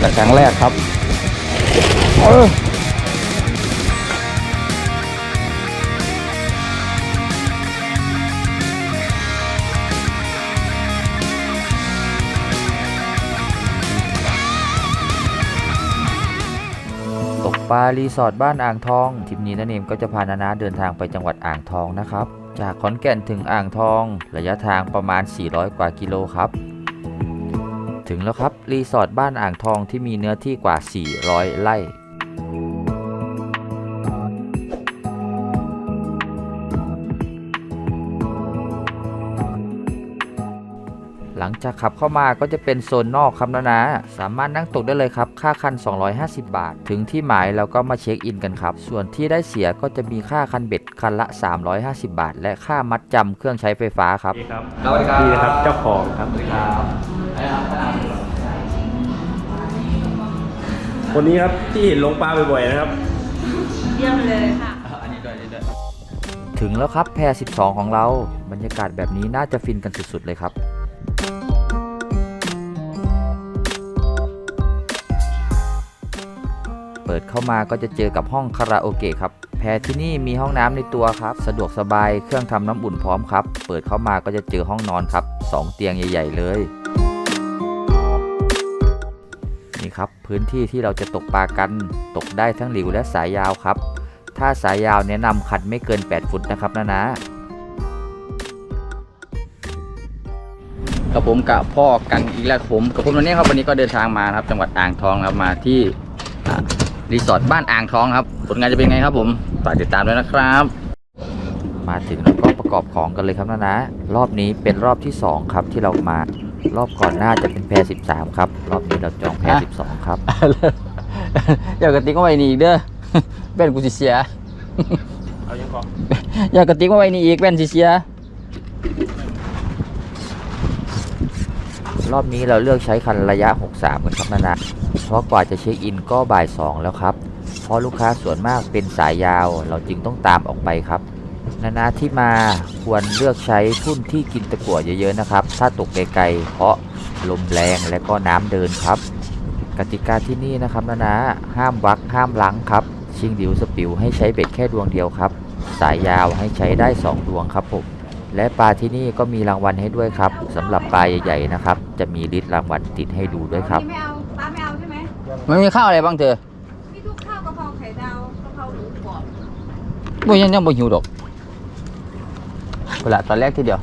แต่ครั้งแรกครับเออตกปลารีสอร์ทบ้านอ่างทอง ทริปนี้นันเนมก็จะพานานาเดินทางไปจังหวัดอ่างทองนะครับ จากขอนแก่นถึงอ่างทอง ระยะทางประมาณ 400 กว่ากิโลครับ ถึงแล้วครับ รีสอร์ทบ้านอ่างทองที่มีเนื้อที่กว่า 400 ไร่หลังจากขับเข้ามาก็จะเป็นโซนนอกครับนะนะ สามารถนั่งตกได้เลยครับ ค่าคัน 250 บาท ถึงที่หมายเราก็มาเช็คอินกันครับ ส่วนที่ได้เสียก็จะมีค่าคันเบ็ดคันละ 350 บาท และค่ามัดจำเครื่องใช้ไฟฟ้าครับนี่ครับสวัสดีครับนี่นะครับ เจ้าของครับค คนนี้ครับที่เห็นลงปลาบ่อยๆนะครับ เยี่ยมเลยค่ะอันนี้ด้วยอันนี้ด้วยถึงแล้วครับแพร 12 ของเรา บรรยากาศแบบนี้น่าจะฟินกันสุดๆเลยครับ เปิดเข้ามาก็จะเจอกับห้องคาราโอเกะครับ แพรที่นี่มีห้องน้ำในตัวครับ สะดวกสบาย เครื่องทำน้ำอุ่นพร้อมครับ เปิดเข้ามาก็จะเจอห้องนอนครับ 2 เตียงใหญ่ ๆ เลย นี่ครับพื้นที่ที่เราจะตกปลากันตกได้ทั้งหลิวและสายยาวครับ ถ้าสายยาวแนะนำคันไม่เกิน 8 ฟุตนะครับนะนะกับผมกับพ่อกันอีกแล้วผมกับผมวันนี้ครับวันนี้ก็เดินทางมาครับ จังหวัดอ่างทองครับมาที่รีสอร์ทบ้านอ่างทองครับ ผลงานจะเป็นไงครับผมฝากติดตามด้วยนะครับ มาถึงแล้วก็ประกอบของกันเลยครับนะนะ รอบนี้เป็นรอบที่ 2 ครับที่เรามา รอบก่อนหน้าจะเป็นแพร13 ครับ รอบนี้เราจองแพรฮะ12 ครับ อย่ากระติกมาไว้นี่อีกเด้อแว่นกูสิเสีย เอายังก่อนอย่ากระติกมาไว้นี่อีกแว่นสิเสีย รอบนี้เราเลือกใช้คันระยะ 63กันครับนะนะเพราะกว่าจะเช็คอินก็บ่าย 2 แล้วครับ เพราะลูกค้าส่วนมากเป็นสายยาว เราจึงต้องตามออกไปครับ นานาที่มาควรเลือกใช้ทุ่นที่กินตะกั่วเยอะๆนะครับ ถ้าตกไกลๆเพราะลมแรงและก็น้ำเดินครับ กติกาที่นี่นะครับนานาห้ามวักห้ามลังครับ ชิงดิวสปิวให้ใช้เบ็ดแค่ดวงเดียวครับ สายยาวให้ใช้ได้ 2 ดวงครับผมและปลาที่นี่ก็มีรางวัลให้ด้วยครับสำหรับปลาใหญ่ๆนะครับ จะมีลิสต์รางวัลติดให้ดูด้วยครับไม่เอาป้าไม่เอาใช่ไหมมันมีข้าวอะไรบ้างเธอมีทุกข้าวกะเพราไข่ดาวกะเพราหมูกรอบบ่ยังยังบ่หิวดอก เวลาตอนแรกทีเดียว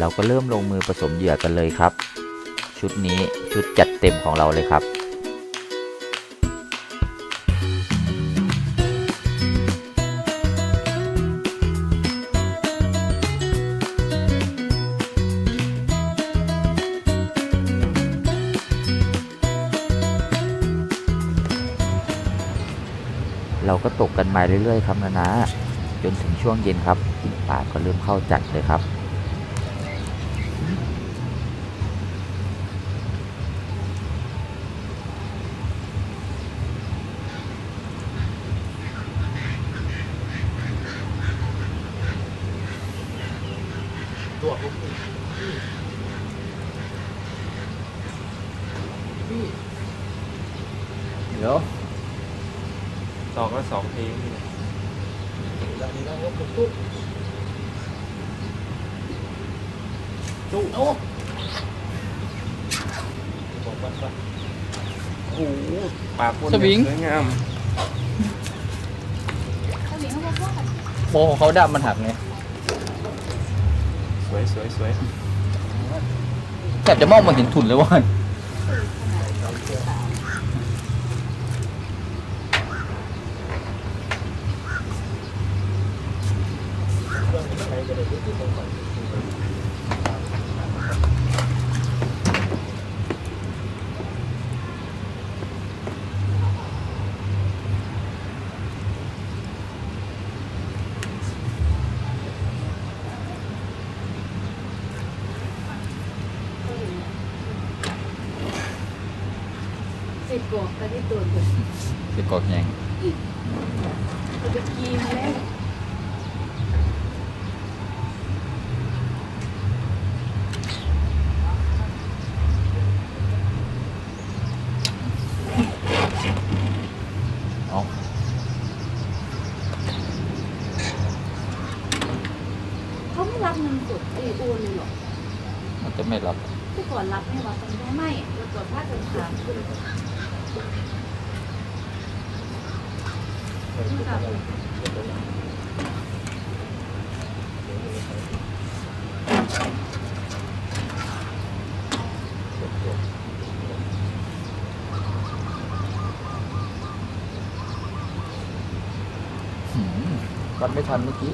เราก็เริ่มลงมือผสมเหยื่อกันเลยครับ ชุดนี้ชุดจัดเต็มของเราเลยครับ ก็ตกกันมาเรื่อยๆ ครับนะนะจนถึงช่วงเย็นครับป่าก็เริ่มเข้าจัดเลยครับ เดี๋ยว สองก็สองเพลงนี่ จุโอ้บอกว่าว่าโอ้โหปลาปนสวิง สวยงามข้าวเหนียวข้าวโพดโบของเขาดับมันหักไงสวยสวยสวยแทบจะมองมาเห็นทุนเลยว่า ที่ตัวเด็กสิกอกแยงเราจะกินแล้ว เอ๋อ เขาไม่รับเงินสดไอ้โอนเลยเหรอ มันจะไม่รับ ที่ก่อนรับไม่รับกันได้ไม่เราตรวจค่าเดินทางคุณค่ะ หืมวัด ไม่ทันเมื่อกี้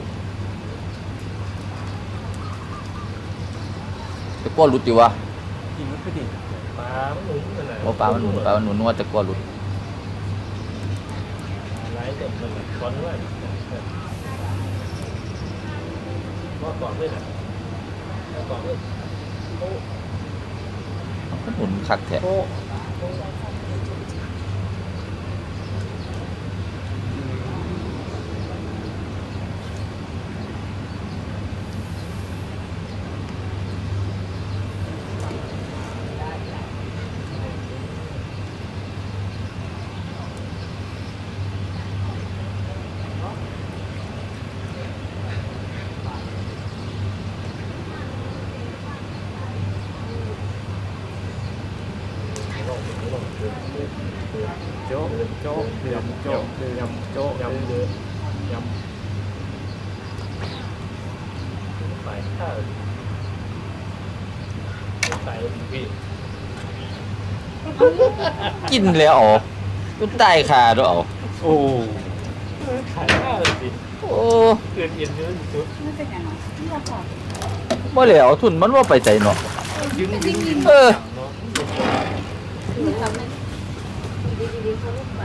ตะกั่วหลุดอยู่วะกินมันก็ดีปลามันหนุนมันน่ะโอ้ปลามันหนุนปลามันหนุนนวดตะกั่วหลุดไล่แต่มันแบบก้อนว่าก็ก่อนด้วยนะก่อนด้วยโอ้มันหนุนคักแท้ โจ๊กโจ๊กยำโจ๊กยำโจ๊กยำเยอะยำไปข้าวใส่พี่กินแล้วอ๋อก็ได้คาด้วยอ๋อโอ้ขายข้าวเลยสิโอ้เกินเย็นเยอะสุดไม่เป็นอย่างไรที่เราขอบ่แล้วทุนมันว่าไปใจเนาะเออเนาะคือ ทำให้ดีดีๆเขาลูกไป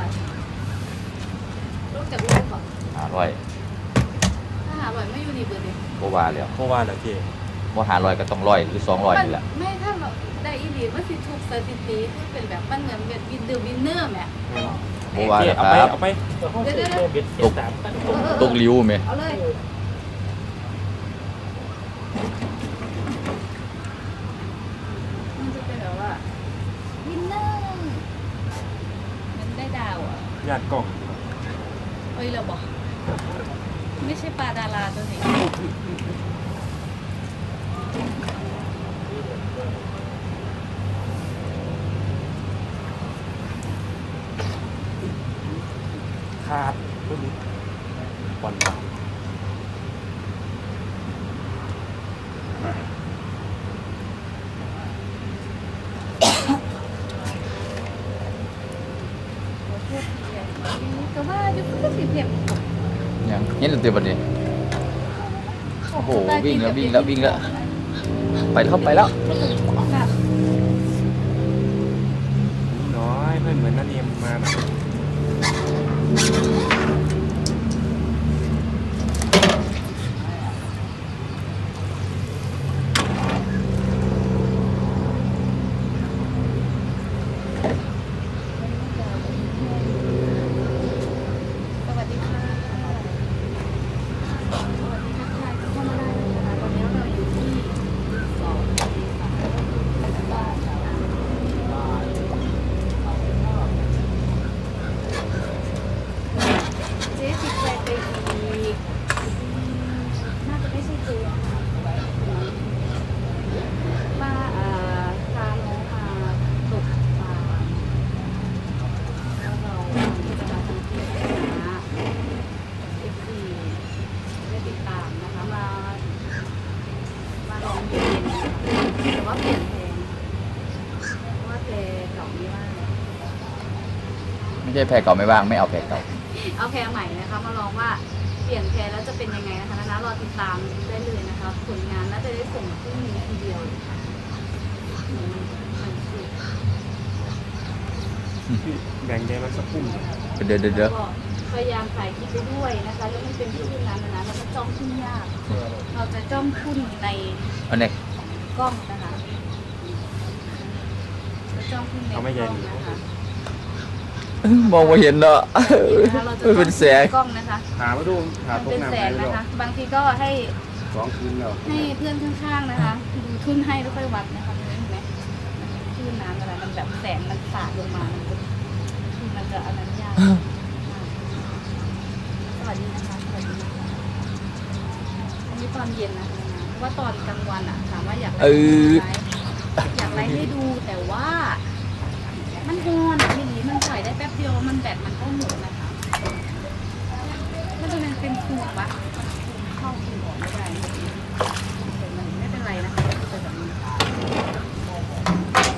ลูกจากลูกก่อนหาร้อยถ้าหาบ่อยไม่อยู่ดีเบอร์เลยบ่ว่าแล้วเพราะว่าเหรอเจ๊บ่หาร้อยก็ต้องร้อยหรือสองร้อยนี่แหละไม่ถ้าเราได้อีหลีมันสิถูกสถิติคือเป็นแบบมันเหมือนเป็นวินเดอร์วินเนอร์แหมบ่ว่าเจ๊แล้วเอาคไปรับเอาไปเดี๋ยวเดี๋ยวเดี๋ยวเบ็ดเจ็ดสามตั้งตกริ้วแม่เอาเลยมันจะเป็นแบบว่าวินเนอร์มันได้ดาวอะ ญาติกล่องเฮ้ยเราบอกไม่ใช่ปลาดาราตัวนี้ขาดตัวนี้บอล ก็ว่ายุคก็สิบเอ็ด ยัง เดี๋ยวเต็มบัดนี้ โอ้โหวิ่งแล้ววิ่งแล้ววิ่งแล้ว ไปเข้าไปแล้ว น้อยเพื่อนเหมือนนั่นเองมาแบบ สวัสดีค่ะสวัสดีทักทายเข้ามาได้เลยนะคะตอนนี้เราอยู่ที่สองบ้านเจ๊ติดใจไปอีกน่าจะไม่ใช่เจ๊นะคะมาเอ่อพาน้องมาตกปลา แล้วเราจะมาทำคลิปนะเอฟซีได้ติดตามนะคะ มา มาลองเรียนแต่ว่าเปลี่ยนเพลงเพราะว่าเพลงเก่านี้ว่า ไม่ใช่แพ้เก่าไม่ว่างไม่เอาแพ้เก่า เอาเพลงใหม่นะคะมาลองว่าเปลี่ยนเพลงแล้วจะเป็นยังไงนะคะนะรอติดตามได้เลยนะคะผลงานน่าจะได้ส่งพรุ่งนี้ทีเดียวอืมมันคือแบ่งแดงมาสักปุ่มเดี๋ยวเดี๋ยวเดี๋ยวก็พยายามถ่ายคลิปไปด้วยนะคะแล้วมันเป็นชื่อนั้นนะนะแล้วก็จ้องขึ้นยาก เราจะจ้องขึ้นในอันนี้กล้องนะคะจะจ้องขึ้นในกล้องนะคะ มองไม่เห็นเนาะนะคะเราจะมันเป็นแสงกล้องนะคะหามาดูหามันตกเป็นน้ำแสให้งดูนะคะ บางทีก็ให้สองคืนแล้วให้เพื่อนข้างๆนะคะดูทุนให้แล้วค่อยวัดนะคะเห็นไหมคลื่นน้ำอะไรมันแบบแสงมันสาดลงมามันจะมันจะอันนั้นยากสวัสดีนะคะสวัสดีนะคะอันนี้ตอนเย็นนะคะเพราะว่าตอนกลางวันอะถามว่าอยากเออไลฟ์อยากไลฟ์ให้ดูแต่ว่า มันฮอน อะทีนี้มันใส่ได้แป๊บเดียวมันแบตมันก็หมดนะคะมันจะเป็นเป็นภูมิปะภูเข้าภูมิออกไม่ได้แต่มันไม่เป็นไรนะคะเป็นแบบนี้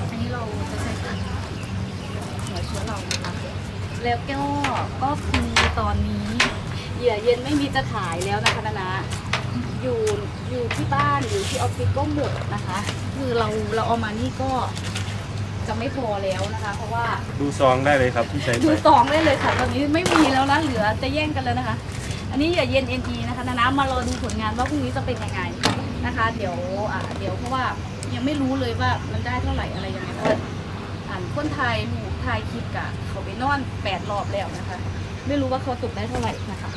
อันนี้เราจะใช้เป็นหัวเชื้อเรานะคะแล้วก็ก็คือตอนนี้เหยื่อเย็นไม่มีจะขายแล้วนะคะนานาอยู่อยู่ที่บ้านอยู่ที่ออฟฟิศก็หมดนะคะ คือเราเราเอามานี่ก็ จะไม่พอแล้วนะคะ เพราะว่าดูซองได้เลยครับที่ใช้ไปดูสองได้เลยค่ะตอนนี้ไม่มีแล้วนะเหลือจะแย่งกันแล้วนะคะ อันนี้อย่าเย็นเอ็นอีนะคะนานะมารอดูผลงานว่าพรุ่งนี้จะเป็นยังไงนะคะ เดี๋ยวอ่าเดี๋ยวเพราะว่ายังไม่รู้เลยว่ามันได้เท่าไหร่อะไรยังไงเพราะว่าอ่านคนไทยหมู่ไทยคลิปกะเขาไปนอนแปดรอบแล้วนะคะ ไม่รู้ว่าเขาตกได้เท่าไหร่นะคะ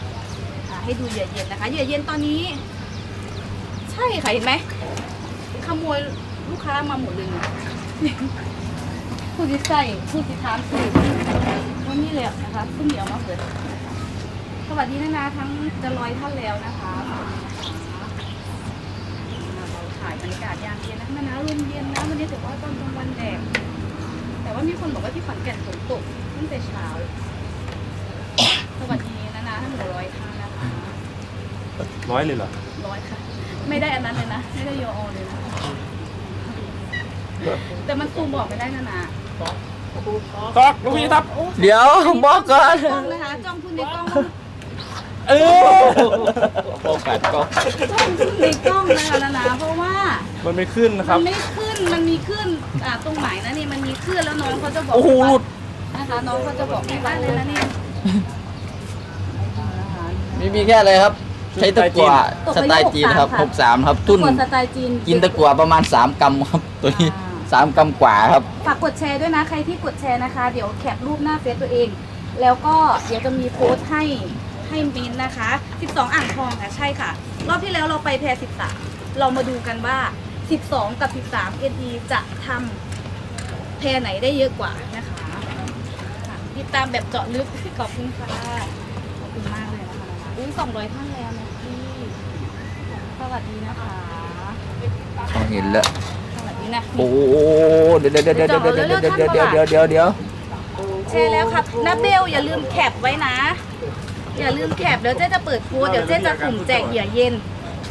อ่าให้ดูเหยื่อเย็นนะคะเหยื่อเย็นตอนนี้ ใช่ค่ะเห็นไหมขโมยลูกค้ามาหมดเลยเนี่ย ผู้ที่ใส่ผู้ที่ทามคือวันนี้เลยนะคะผู้เหนียวมาเกิดสวัสดีนะนะทั้งจะร้อยท่านแล้วนะคะเราถ่ายบรรยากาศยามเย็นนะคะนะลมเย็นนะวันนี้ถือว่าตอนกลางวันแดดแต่ว่ามีคนบอกว่าที่ขอนแก่นฝนตกตั้งแต่เช้า สวัสดีนะนะทั้งหมดร้อยท่านนะคะร้อยเลยเหรอร้อยค่ะ ไม่ได้อันนั้นเลยนะ ไม่ได้โยออเลยนะ แต่มันซูมบอกไม่ได้นะนะ ตอกลูกพี่ครับโอ้เดี๋ยวบอกก่อนจ้องนะคะจ้องคุณในกล้องเออโอกาสก็จ้องคุณในกล้องนะคะนะนะเพราะว่ามันไม่ขึ้นนะคมัรับนไม่ขึ้น มันมีขึ้น อ่าตรงไหนนะนี่มันมีขึ้นแล้วน้องเขาจะบอกโอ้โหหลุดนะคะน้องเขาจะบอกไม่ได้เลยนะเนี่ยมีมีแค่อะไรครับ ใช้ตะกั่วสไตล์จีนครับ63ครับทุ่นกดสไตล์จีนกินตะกั่วประมาณ3กรัมครับตัวนี้ 3กรัมกว่าครับ ฝากกดแชร์ด้วยนะ ใครที่กดแชร์นะคะ เดี๋ยวแคปรูปหน้าเฟซตัวเอง แล้วก็เดี๋ยวจะมีโพสต์ให้ให้มินท์นะคะ 12 อ่างทองค่ะ ใช่ค่ะ รอบที่แล้วเราไปแพร 13 เรามาดูกันว่า 12 กับ 13 NE จะทำแพรไหนได้เยอะกว่านะคะค่ะติดตามแบบเจาะลึกขอบคุณค่ะ ขอบคุณมากเลยนะคะอุ้ย200ท่านแล้วนะพี่ สวัสดีนะคะ เห็นแล้วสวัสดี นะโอ้เดี๋ยวเดี๋ยวเดี๋ยวเดี๋ยวเดี๋ยวเดี๋ยวเดี๋ยวเดี๋ยวเดี๋ยวเดี๋ยวเดี๋ยวแชร์แล้วครับนาเบลอย่าลืมแคปไว้นะ อย่าลืมแคปเดี๋ยวเจ๊จะเปิดโพสต์เดี๋ยวเจ๊จะสุ่มแจกเหยื่อเย็น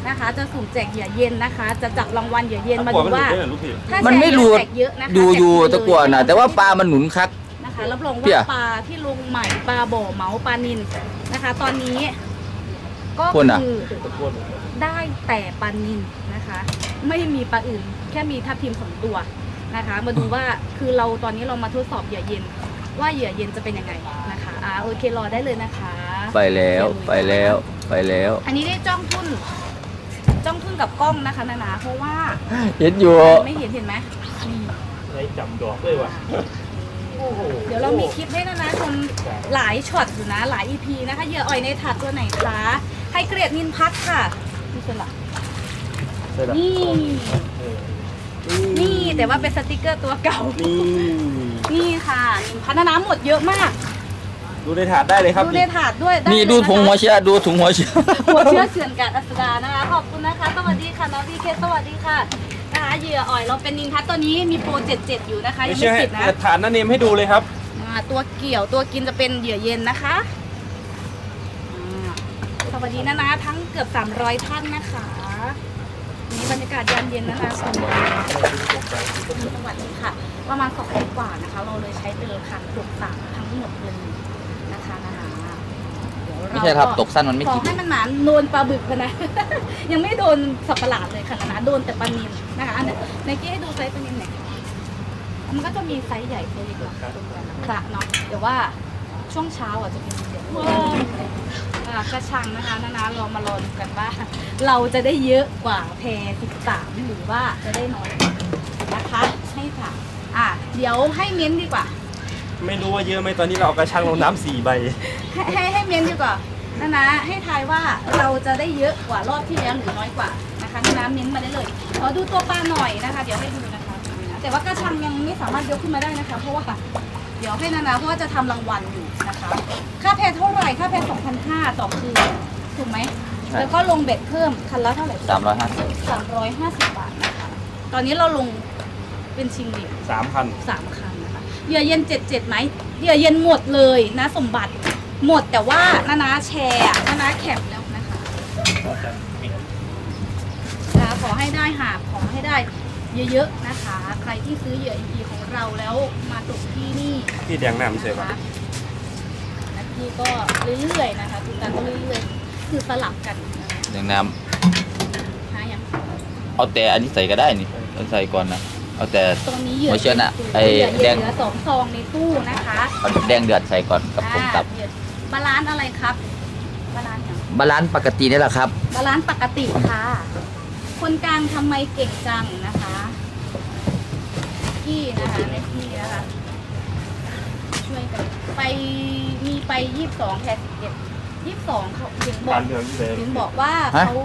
นะคะ จะสุ่มแจกเหยื่อเย็นนะคะ จะจับรางวัลเหยื่อเย็นมาหัวดูมันหลุว่าดด้วยเหรอลูกพี่ถ้ามันแชร์ไม่เยหลุดอะแจกเยอะนะคะดูอยู่แจตะกั่วน่ะแต่ว่าปลามันหนุนคักนะคะรับรองเพี่ยว่าปลาที่ลงใหม่ปลาบ่อเหมาปลานินนะคะ ตอนนี้ก็คนอะคือได้แต่ปลานินนะคะ ไม่มีปลาอื่น แค่มีทับทิมสองตัวนะคะ มาดูว่าคือเราตอนนี้เรามาทดสอบเหยื่อเย็น ว่าเหยื่อเย็นจะเป็นยังไงนะคะอ่าโอเครอได้เลยนะคะไปแล้วไปแล้วไปแล้ว อันนี้ได้จ้องทุ่นจ้องทุ่นกับกล้องนะคะนานาเพราะว่าเห็นอยู่ไม่เห็นเห็นไหมนี่ไอ้จับดอกเลยว่ะเดี๋ยวเรามีคลิปให้นานาชมหลายช็อตอยู่นะหลาย EP นะคะเหยื่ออ่อยในถาดตัวไหนคะให้เกรดนินพัทค่ะนี่เป็นหลักนี่ นี่แต่ว่าเป็นสติกเกอร์ตัวเก่า นี่นี่ค่ะนินพัทนานาหมดเยอะมาก ดูในถาดได้เลยครับดูในถาดด้วยไนี่เลยดูนะคะถุงหัวเชื้อดูถุงหัวเชื้อหัวเชื้อเขื่อนกาดอัสดานะคะขอบคุณนะคะสวัสดีค่ะน้องพีเคสวัสดีค่ะนะคะเหยื่ออ่อยเราเป็นนินทัศน์ตัวนี้มีโปร77อยู่นะคะไม่ยังเชื่อไม่ให้ติดนะฐานนั่นเนมให้ดูเลยครับอ่าตัวเกี่ยวตัวกินจะเป็นเหยื่อเย็นนะคะอ่าสวัสดีนะนะทั้งเกือบ 300 ท่านนะคะ นี่บรรยากาศยามเย็นนะคะสวัสดีค่ะ ประมาณสองกว่านะคะ เราเลยใช้เป็นราคาเกือบสามทั้งหมดเลยนะคะนะคะเดี๋ยวเราไม่ใช่ครับก็ตกสั้นมันไม่ขอกิน ให้มันหมานโดนปลาบึกกันนะ ยังไม่โดนสับประหลาดเลยค่ะนะโดนแต่ปลานิลนะคะอันนี้ในกี้ให้ดูไซส์ปลานิลหน่อยมันก็จะมีไซส์ใหญ่ไซส์เล็กกระเนาะเดี๋ยวว่า ช่วงเช้าอะจะเป็นเยอะอ่ากระชังนะคะนานาเรามารอดูกันว่า เราจะได้เยอะกว่าแพร13 หรือว่าจะได้น้อยกว่านะคะใช่ค่ะอะ เดี๋ยวให้เม้นดีกว่า ไม่รู้ว่าเยอะไหมตอนนี้เราเอากระชังลงน้ำสี่ใบ ให้ให้ให้เม้นดีกว่านะนะให้ทายว่าเราจะได้เยอะกว่ารอบที่แล้วหรือน้อยกว่านะคะนะนะเม้นมาได้เลยขอดูตัวปลาหน่อยนะคะ เดี๋ยวให้ดูนะคะ แต่ว่ากระชังยังไม่สามารถยกขึ้นมาได้นะคะ เพราะว่า เดี๋ยวให้นานาเพราะว่าจะทำรางวัลอยู่นะคะ ค่าแพเท่าไหร่ ค่าแพ2,500ต่อคืนถูกไหมแล้วก็ลงเบ็ดเพิ่มคันละเท่าไหร่สามร้อยห้าสิบสามร้อยห้าสิบบาทนะคะ ตอนนี้เราลงเป็นชิงเหรียญสามพัน สามคันนะคะเหยื่อเย็นเจ็ดเจ็ดไหมเหยื่อเย็นหมดเลยนะสมบัติหมดแต่ว่านานาแชร์อะนานาแคปแล้วนะคะนะขอให้ได้หาบขอให้ได้ เยอะๆนะคะ ใครที่ซื้อเหยื่ออีของเราแล้วมาตกที่นี่พี่แดงน้ำเสียนะปะคะและพี่ก็เรื่อยๆนะคะทุกการก็เรื่อยๆคือสลับกันนะคะหนึ่งน้หาอย่างำเอาแต่อันนี้ใส่ก็ได้นี่เอาใส่ก่อนนะเอาแต่ ตรงนี้เหยื่อหัวเชือกน่ะไอ้เหยื่อแดเย็นงเหลือสองซองในตู้นะคะเอาแดงเดือดใส่ก่อนกับผมตับ อ่าเหยื่อบาลานซ์อะไรครับบาลานซ์อย่างบาลานซ์ปกตินี่แหละครับ บาลานซ์ปกติค่ะ คนกลางทำไมเก่งจังนะคะ พี่นะคะในพี่นะคะ ช่วยกันไปมีไปยี่สิบสองแพสิบเอ็ดยี่สิบสองเขาถึงบอกากรเมืองที่เลยถึงบอกว่าฮะเขา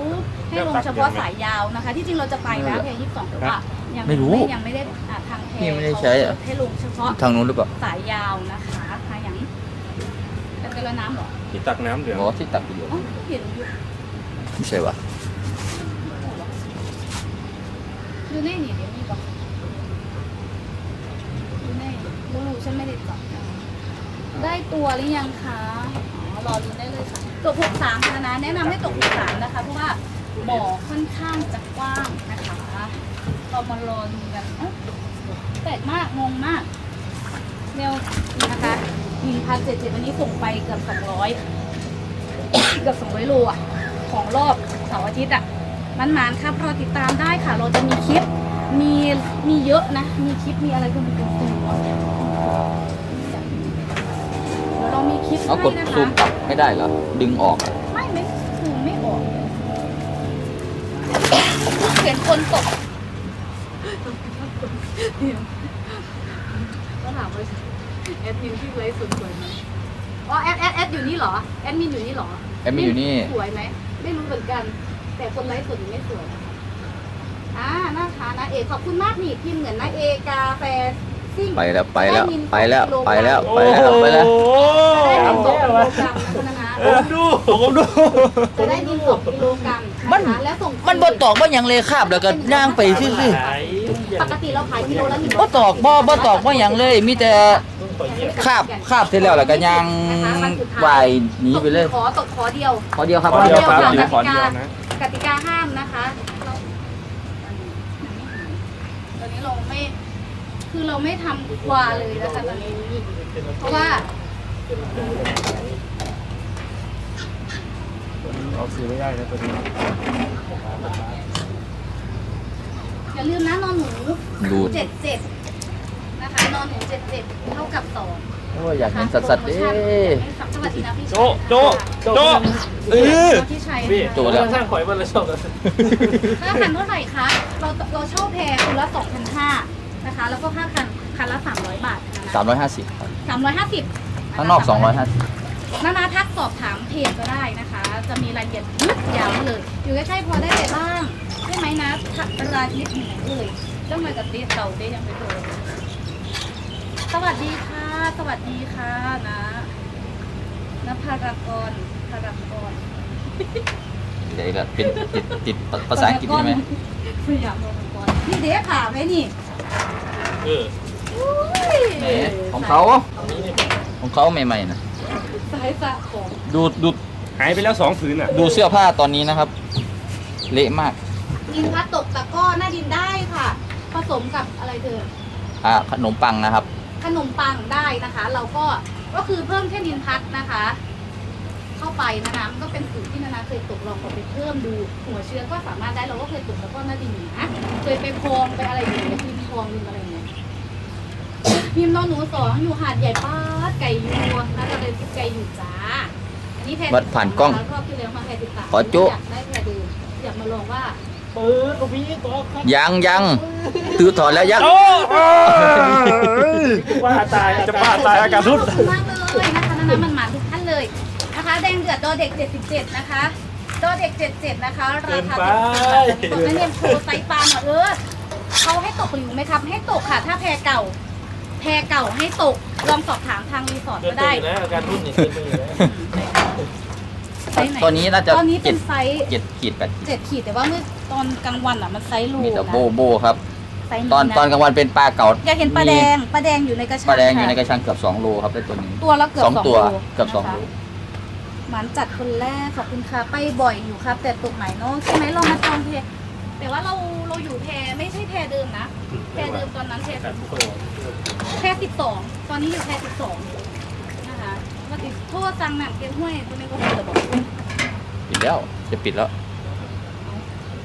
ให้ลงเฉพาะสายยาวนะคะ ที่จริงเราจะไปแล้วแพยี่สิบสองแต่ว่ายังไม่รู้ยังไม่ได้อ่าทางแพนี่ไม่ได้ใช้อะเขาเปิดให้ลงเฉพาะทางนู้นหรือเปล่าสายยาวนะคะทางอย่างเป็นกระน้ำเหรอที่ตักน้ำเหลืองอ๋อที่ตักไปอยู่อ๋อเห็นอยู่ไม่ใช่วะดูแน่นี่เดี๋ยวนี่ก่อนดูแน่รู้ ฉันไม่ได้จับนะได้ตัวหรือยังคะอ๋อรอดูได้เลยค่ะตกหกสามนะนะ แนะนำให้ตกหกสามนะคะ เพราะว่าบ่อค่อนข้างจะกว้างนะคะเรามารอดูกันเอ้าแปลกมากงงมากเนวนะคะหนึ่งพันเจ็ดเจ็ดวันนี้ส่งไปเกือบสองร้อยเกือบสองร้อยโลอะ ของรอบเสาร์อาทิตย์อะ มันมานๆครับรอติดตามได้ค่ะ เราจะมีคลิป มี มีเยอะนะ มีคลิป มีอะไรก็มีเป็นตัวเดี๋ยว เรามีคลิปเอากดให้นะซูคะมกลับไม่ได้เหรอ ดึงออกอะไม่ไม่คือไม่ออกเห็นคนตกเดี๋ยวก็ถามว่าแอดมินที่ไลฟ์สดสวยไหมอ๋อแอดแอดแอดอยู่นี่เหรอแอดมินอยู่นี่เหรอแอดมินอยู่นี่ สวยไหมไม่รู้เหมือนกัน แต่คนไลฟ์สดยังไม่สวยนะคะอ่าน่าทานนะเอกขอบคุณมากนี่พิมพ์เหมือนนะเอกาแฟ ซิ่งไปแล้วไปแล้วด้ยินไปแล้วสองไปแล้วกิโไปแล้วไปแล้วได้ยินสองกิโลวะกรัมนะคะผมดูผมดู จะได้ยินสองกิโลกรัมมันนะคะแล้วส่งมันบ่ตอกบ่หยังเลยคาบแล้วก็ย่างไปซื่อปกติเราขายกิโลละหนึ่งๆบ่ตอกบ่บ่ตอกบ่หยังเลย มีแต่คาบคาบเสร็จแล้วแล้วก็ย่างวายหนีไปเลยขอตกขอเดียว ขอเดียวครับขอเดียวครับขอเดีเดี๋ยยววขอเดียวนะกติกาห้ามนะคะเราตอนนี้เราไม่ คือเราไม่ทำกว่าเลยนะคะตอนนี้ เพราะว่าเอาซื้อไม่ได้นะตัวนี้อย่าลืมนะนอนหนูดูดเจ็ดเจ็ดนะคะนอนหนูเจ็ดเจ็ดเท่ากับสองโอ้ยอยากเห็นสัตว์ๆเด้สวัสดีนะพี่โจโจโจเออพี่ชัยพี่โจแล้วสร้างข่อยวันละสองค่าคันเท่าไหร่คะเราเราเช่าแพรคนละสองพันห้า นะคะ แล้วก็ค่าคันคันละสามร้อยบาทนะสามร้อยห้าสิบสามร้อยห้าสิบข้างนอกสองร้อยห้าสิบนานาทักสอบถามเพจก็ได้นะคะ จะมีรายละเอียดยึดยาวเลย อยู่ใกล้ๆพอได้ไปบ้างใช่ไหมนะทักราทิตย์หนูเลยเรื่องมากับตีเต่าได้ยังไม่โดนสวัสดีค่ะ สวัสดีค่ะนะนภารากรภารากรเดี๋ยวก็เป็นติดติดภาษาอังกฤษใช่ไหมสยามภารากรนี่เด็กขาไหมนี่ เอออุ้ยแหมของเขา ของเขาใหม่ๆนะสายสะของ ดูดูหายไปแล้วสองผืนอะ ดูเสื้อผ้าตอนนี้นะครับ เละมาก ดินพัดตกตะกร้อหน้าดินได้ค่ะ ผสมกับอะไรเธอ อ่าขนมปังนะครับ ขนมปังได้นะคะ เราก็ก็คือเพิ่มแค่ดินพัดนะคะ เข้าไปนะคะมันก็เป็นสูตรที่นานาเคยตกลองเอาไปเพิ่มดู หัวเชื้อก็สามารถได้เราก็เคยตกแล้วก็หน้าดินอยู่นะเคยไปพองไปอะไรอย่างเงี้ยพิมพ์พองพิมพ์อะไรอย่างเงี้ยพิมพ์นอนหนูสองอยู่หาดใหญ่ป้าดไก่ยูนะจะเลยไก่อยู่จ้าอันนี้แพรวัดผ่านกล้องรอบที่แล้วมาแพรติดตามขอจุอยากได้แพรดูอยากมาลองว่าปืนลูกพี่ตัวครับยังยังตื้อถอนแล้วยังโอ้ว่าตายจะบ้าตายอากาศทุด ขอบคุณมากเลยนะคะน้ำมันหมาทุกท่านเลยนะคะ แดงเดือดโดเด็ก 77 นะคะโดเด็ก 77 นะคะ ราคาตกนักเรียนโชว์ไซส์ปลาหน่อยเออเขาให้ตกหรือไหมครับ ให้ตกค่ะ ถ้าแพรเก่า แพรเก่าให้ตก ลองสอบถามทางรีสอร์ทเกินก็ไปได้อยู่นะอาการทุดเนี่ยเกินไปอยู่นะไซส์ไหนตอนนี้น่าจะตอนนี้เป็เจ็ดนไซส์เจ็ดขีดแปดขีดเจ็ดขีดแต่ว่าเมื่อตอนกลางวันอะมันไซส์รูมีแต่นะโบโบครับ ไซส์ตอนะตอนกลางวันเป็นปลาเก่าอยากเห็นปลาแดงปลาแดงอยู่ในกระชังปลาแดงอยู่ในกค่ะระชังเกือบสองโลครับได้ตัวหนึงตัวละเกือบสองสองตัวโลเกือบสองนะคะโล หมันจัดคนแรกขอบคุณค่ะไปบ่อยอยู่ครับ แต่ตกไหนเนาะใช่ไหมเรามาจองเพแต่ว่าเราเราอยู่แพไม่ใช่แพเดิมนะ แพเดิมตอนนั้นแพสิบแพสิบสองตอนนี้อยู่แพสิบสองนะคะปกติโทษสั่งหนังเกมห้วยตัวนี้ก็เปิดบอกปิดแล้ว จะปิดแล้ว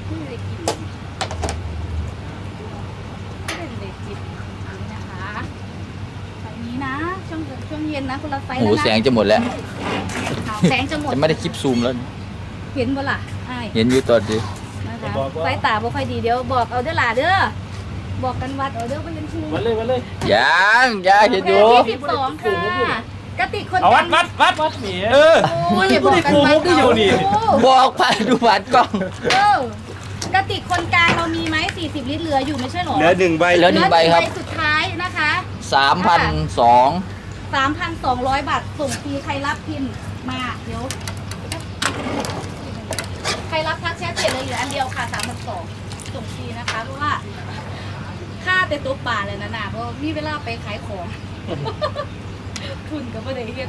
ไม่ได้กินไม่ได้กินอันนี้นะคะไฟนี้นะช่วงช่วงเย็นนะคนละไฟโอ้แล้วโหนะแสงจะหมดแล้ว แสงจะหมดจะไม่ได้คลิปซูมแล้ว เห็นบ่ล่ะไอ้ายเห็นอยู่ตอนนี้นะคะไฟตาบ่ค่อยดีเดี๋ยวบอกเอาเด้อล่ะเด้อบอกกันวัดเอาเด้อไปเรียนชูมาเลยมาเลย ยังยังเห็นอยู่ที่สิบสองค่ะกระติกคนเอาวัดกัวันดวัดวัดหนีเออ โอ้ยอย่าบอกกันวัดไม่ได้ครูมุกที่อยู่นี่บอกผ่านดูผ่านกล้อง เออกระติกคนกลางเรามีไหม40 ลิตรเหลืออยู่ไม่ใช่หรอเหลือหนึ่งใบเหลือ หนึ่งใบครับ สุดท้ายนะคะ สามพันสอง3,200 บาทส่งฟรีใครรับพิมพ์ มาเดี๋ยวใครรับทักแชทเสร็จเลยเหลืออันเดียวค่ะ3,200ส่งฟรีนะคะเพราะว่าค่าแต่ตัวป่าเลยนะนาเพราะมีเวลาไปขายของทุนก็ไม่ได้เรียน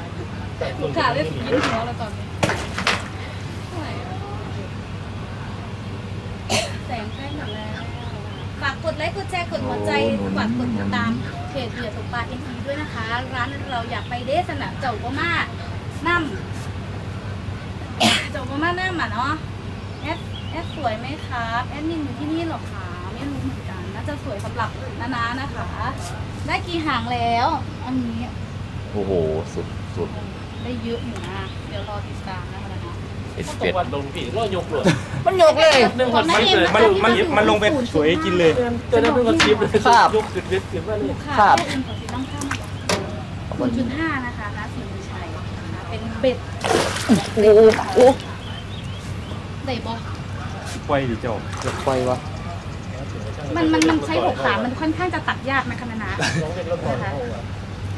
ลูกค้าเลยสิกินหัวแล้วตอนนี้แสงใกล้หมดแล้วฝากกดไลค์กดแชร์กดหัวใจฝากกดติดตามเพจเหยื่อตกปลาเอ็นทีด้วยนะคะ ร้านเราอยากไปเดสนะเจ้าก็มา นั่มเจ้าก็มานั่มอะเนาะแอดแอดสวยไหมครับแอดมินอยู่ที่นี่หรอคะไม่รู้เหมือนกันน่าจะสวยสำหรับนานานะคะ ได้กี่หางแล้ว อันนี้โอ้โห สุดสุดได้เยอะอยู่นะเดี๋ยวรอติดตามนะคะนะเอ็ดตเป็กดวันลงพี่รอยกเลยมันยกเลยหนึ่งก่อนหน้านี้มันมันที่มันลงไปศูย์สวยกินเลยเจอได้เป็นคนชิปเลยครับยกขึ้นเวทขึ้นมาเลยค่ะครับเอ็นขอสีน้ำข้ามศูนย์จุดห้านะคะนะสีมือชัยนะคะ เป็นเบ็ดโอ้โหไดบอกไฟดิเจ้าจะไฟวะมันมันมันใช้หกสามมันค่อนข้างจะตัดยากนะคะนะนะน้องเป็นรถนะคะ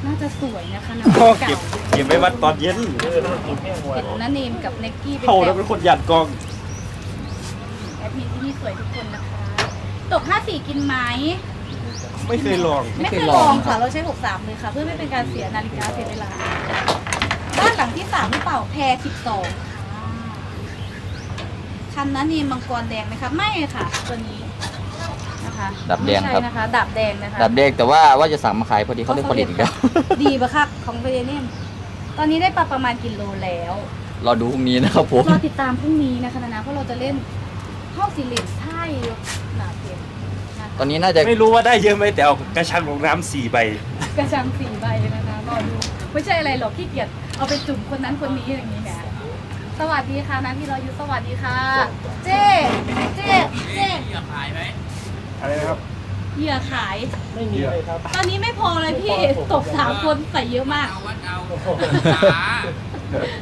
น่าจะสวยนะคะนะพ่อเก่าเก็บเก็บไว้วัดตอนเย็นเออเก็บแม่หัวเห็นนะเนมกับเน็กกี้เป็นเข้าแบแล้วบเป็นคนหยัดกองแอดมินที่นี่สวยทุกคนนะคะ ตก54กินไหมไม่เคยลอง ไม่เคยลองค่ะ เราใช้63เลยค่ะ เพื่อไม่เป็นการเสียนาฬิกาเสียเวลา บ้านหลังที่3หรือเปล่าแพร12ค่ะคันนั้นนี่มังกรแดงไหมคะไม่ค่ะ ตัวนี้นะคะดับแดงครับ ไม่ใช่นะคะดับแดงนะคะดับเด็กแต่ว่าว่าจะสั่งมาขายพอดีเขาเลิกผลิตอีกแล้วดีปะคะของเบเนมตอนนี้ได้ปลาประมาณกิโลแล้วรอดูพรุ่งนี้นะครับผมรอติดตามพรุ่งนี้นะคะนะเพราะเราจะเล่นเข้าสี่เหลี่ยมไทยหนาเก็บนะตอนนี้น่าจะไม่รู้ว่าได้เยอะไหมแต่เอากระชังลงน้ำสี่ใบ กระชังสี่ใบนะคะรอดูไม่ใช่อะไรหรอกขี้เกียจ เอาไปจุ่มคนนั้นคนนี้อย่างนี้แหละสวัสดีค่ะนะที่เราอยู่สวัสดีค่ะ เจ๊เจ๊เจ๊อะไรนะครับเหยื่อขาย ไม่มีเลยครับ ตอนนี้ไม่พอเลยพี่ตกสามคนใส่เยอะมากเอาวัดเอา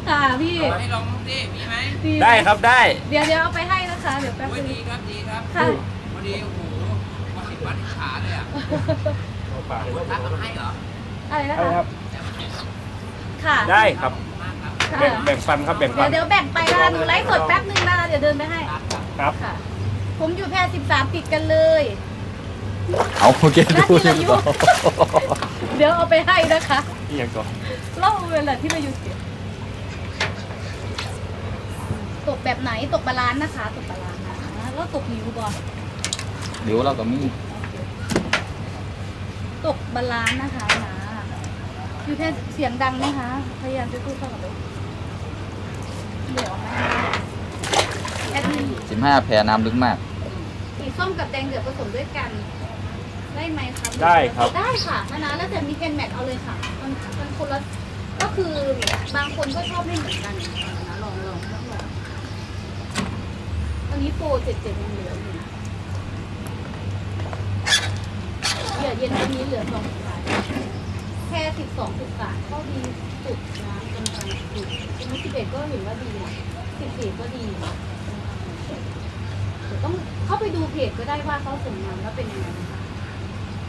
ค่ะพี่ให้ลองดิมีไหมดีได้ครับได้ เดี๋ยวเดี๋ยวเอาไปให้นะคะ เดี๋ยวแป๊บโอ้ยนึงดีครับดีครับค่ะพอดีโอ้โหวัดสิบวัดอิจฉาเลยอะทักมาให้เหรออะไรนะได้คคะรับ ค่ะได้ครับมากครับค่ะแบ่งแบ่งฟันครับแบ่งเดี๋ฟัยวนเดี๋ยวแบ่งไปนะคะหนูไลฟ์สดแป๊บนึงนะคะเดี๋ยวเดินไปให้ครับ ค่ะ ผมอยู่แพร่สิบสามติดกันเลย เอาโอเคดูน่าจะอายุเดี๋ยวเอาไปให้นะคะนี่ยังก่อนเล่าเวลาที่เราอยู่เสียตกแบบไหนตกบาลานซ์นะคะ ตกบาลานซ์นะแล้วตกนิ้วก่อนเดี๋ยวเราก็มีตตกบาลานซ์นะคะนะ อยู่แค่เสียงดังไหมคะ พยายามจะพูดเข้ากับรถเดี๋ยวไหมแอดมิสิบห้าแผลน้ำลึกมาก สีส้มกับแดงเดือดผสมด้วยกัน ได้ไหมครับได้ครับ ได้ค่ะนะนะแล้วแต่มีเคนแมทเอาเลยค่ะ มันมันคนละก็คือบางคนก็ชอบไม่เหมือนกันนะลองลองลองลองตอนนี้โปรเจ็ดเจ็ดยังเหลืออยู่เดี๋ยวเย็นวันนี้เหลือสองสาย แค่สิบสองสิบบาทก็ดีสุดนะกำลังสุดทีนี้สิบเอ็ดก็เห็นว่าดีนะสิบสี่ก็ดีนะเดี๋ยวต้องเข้าไปดูเพจก็ได้ว่าเขาส่งมาแล้วเป็นยังไงนะคะ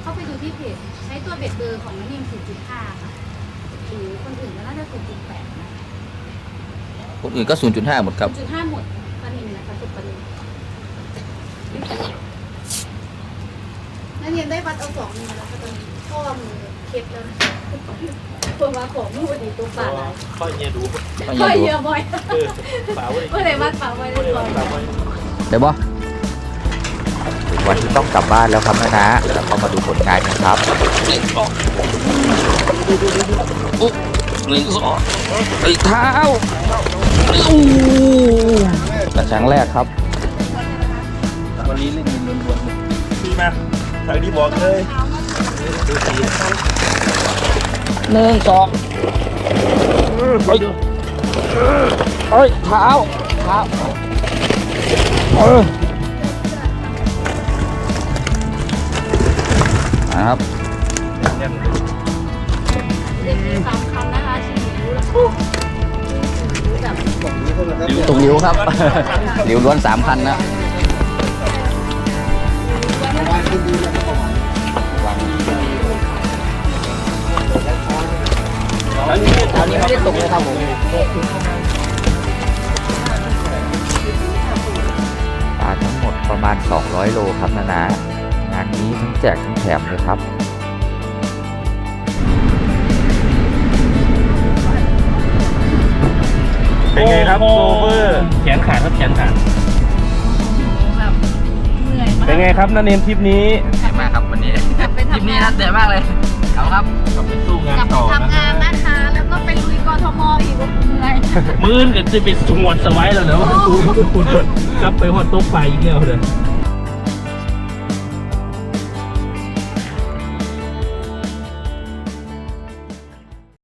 เข้าไปดูที่เพจใช้ตัวเบ็ดเบอร์ของนักนิ่ม4.5ค่ะหรือคนอื่นก็น่าจะ0.8นะคนอื่นก็ 0.5 หมดครับ0.5หมดปลานินนะคะสุดปลานินนักเรียนได้วัดเอาสองมือแล้วค่ะตอนนี้พ่อมือ เคล็ดแล้วนะตัวมาของมือดีตัวปลาอะไรค่อยเงียดูค่อยเยอะบ่อยเออป่าไว้เมื่อไหร่วัดปลาไว้ได้ก่อนป่าไว้เดี๋ยวบอถึงวันที่ต้องกลับบ้านแล้วครับนะนะแล้วก็มาดูผลงานกันครับหนึ่งสองไอ้เท้าอู้กระชังแรกครับ วันนี้เล่นล้วนดีมาทางนี้บอกเลยดูสี หนึ่งสองเฮ้ยเฮ้ยเท้าเท้าเออนะครับเด็กสามคำนะคะชิวแล้วแบบตกหลิวครับ หลิวล้วนสามพันนะ ไม่ได้ตกเลยครับผมปลาทั้งหมดประมาณ 200 โลครับนะนะงานนี้ทั้งแจกทั้งแถมเลยครับเป็นไงครับโซเฟอร์แขนขาดครับแขนขาดแบบเหนื่อยมากเป็นไงครับนันเนมทริปนี้เหนื่อยมากครับวันนี้กลับไปคลิปทำนี้งานนะเหนื่อยมากเลย เอาครับ กลับไปสู้งานกลับไปต่อทำงานนะ มอีกเหนื่อยมื้อนกันจะไปสงวนสไว้แล้วเนอะกลับไปหอดโต๊ะไฟอีกแล้วเลยเ